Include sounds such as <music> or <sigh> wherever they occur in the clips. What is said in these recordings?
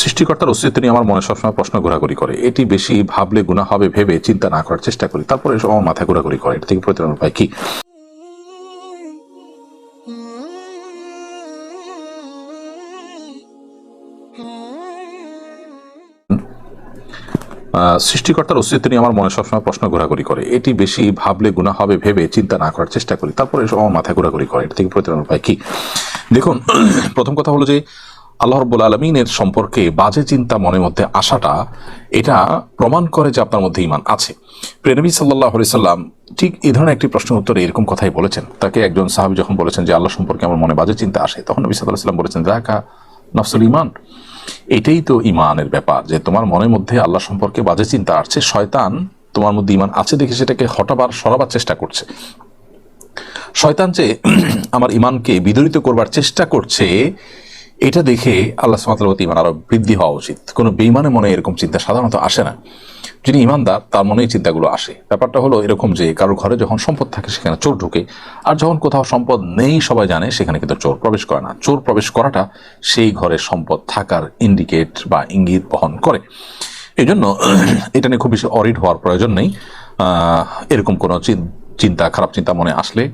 সৃষ্টিকর্তার অস্তিত্ব নিয়ে আমার মনে সবসময় প্রশ্ন ঘোরাঘুরি করে। এটি বেশি ভাবলে গুণা হবে, ভেবে চিন্তা না করার চেষ্টা করি। তারপরে আমার মাথায় ঘোরাঘুরি করে। এটা থেকে প্রতিরোধ উপায় কি? সৃষ্টিকর্তার অস্তিত্ব নিয়ে আমার মনে সবসময় প্রশ্ন ঘোরাঘুরি করে। এটি বেশি ভাবলে গুণা হবে, ভেবে চিন্তা না করার চেষ্টা করি। তারপরে আমার মাথায় ঘোরাঘুরি করে। এটা থেকে প্রতিরোধ উপায় কি? দেখুন, <clears throat> প্রথম কথা হলো যে আল্লাহ রব্বুল আলমিনের সম্পর্কে বাজে চিন্তা মনের মধ্যে আসাটা এটা প্রমাণ করে যে আপনার মধ্যে ইমান আছে। প্রেনবী সাল্লাহ সাল্লাম ঠিক এই ধরনের একটি প্রশ্নের উত্তরে এরকম কথাই বলেছেন। তাকে একজন সাহাবি যখন বলেছেন যে, আল্লাহ সম্পর্কে আমার মনে বাজে চিন্তা আসে, তখন নবী সাল্লাহ সাল্লাম বলেছেন দেখা নফসুল ইমান এটাই তো ইমানের ব্যাপার যে, তোমার মনের মধ্যে আল্লাহ সম্পর্কে বাজে চিন্তা আসছে, শয়তান তোমার মধ্যে ইমান আছে দেখে সেটাকে হটাবার, সরাবার চেষ্টা করছে। শয়তান যে, <clears throat> আমার ইমানকে বিদরিত করবার চেষ্টা করছে এটা দেখে আল্লাহ সুমাতার প্রতি ইমান আরও বৃদ্ধি হওয়া উচিত। কোনো বেইমানে মনে এরকম চিন্তা সাধারণত আসে না। যিনি ইমানদার তার মনে এই চিন্তাগুলো আসে। ব্যাপারটা হলো এরকম যে কারোর ঘরে যখন সম্পদ থাকে, সেখানে চোর ঢুকে। আর যখন কোথাও সম্পদ নেই, সবাই জানে সেখানে কিন্তু চোর প্রবেশ করে না। চোর প্রবেশ করাটা সেই ঘরে সম্পদ থাকার ইন্ডিকেট বা ইঙ্গিত বহন করে। এই জন্য এটা নিয়ে খুব বেশি অরিড হওয়ার প্রয়োজন নেই। এরকম কোনো চিন- চিন্তা, খারাপ চিন্তা মনে আসলে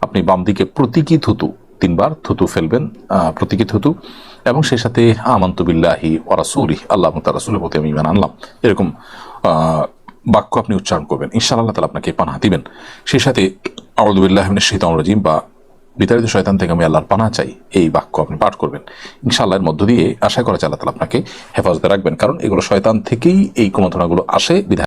আপনি বাম দিকে প্রতীকী থুতু তিনবার থুতু ফেলবেন প্রতীকী থুতু, এবং সেই সাথে আমান্তু বিল্লাহি ওরাসুলি আল্লাহ তার রাসুলের প্রতি আমি ইমান আনলাম। এরকম বাক্য আপনি উচ্চারণ করবেন। ইনশাআল্লাহ তালা আপনাকে পানা দিবেন। সেই সাথে আউদুবিল্লাহ শৈতান রাজিম বা বিতাড়িত শয়তান থেকে আমি আল্লাহর পানা চাই, এই বাক্য আপনি পাঠ করবেন। ইনশাআল্লাহ এর মধ্য দিয়ে আশা করা যায় আল্লাহ তালা আপনাকে হেফাজতে রাখবেন, কারণ এগুলো শয়তান থেকেই এই কুমন্ত্রণাগুলো আসে, বিধায়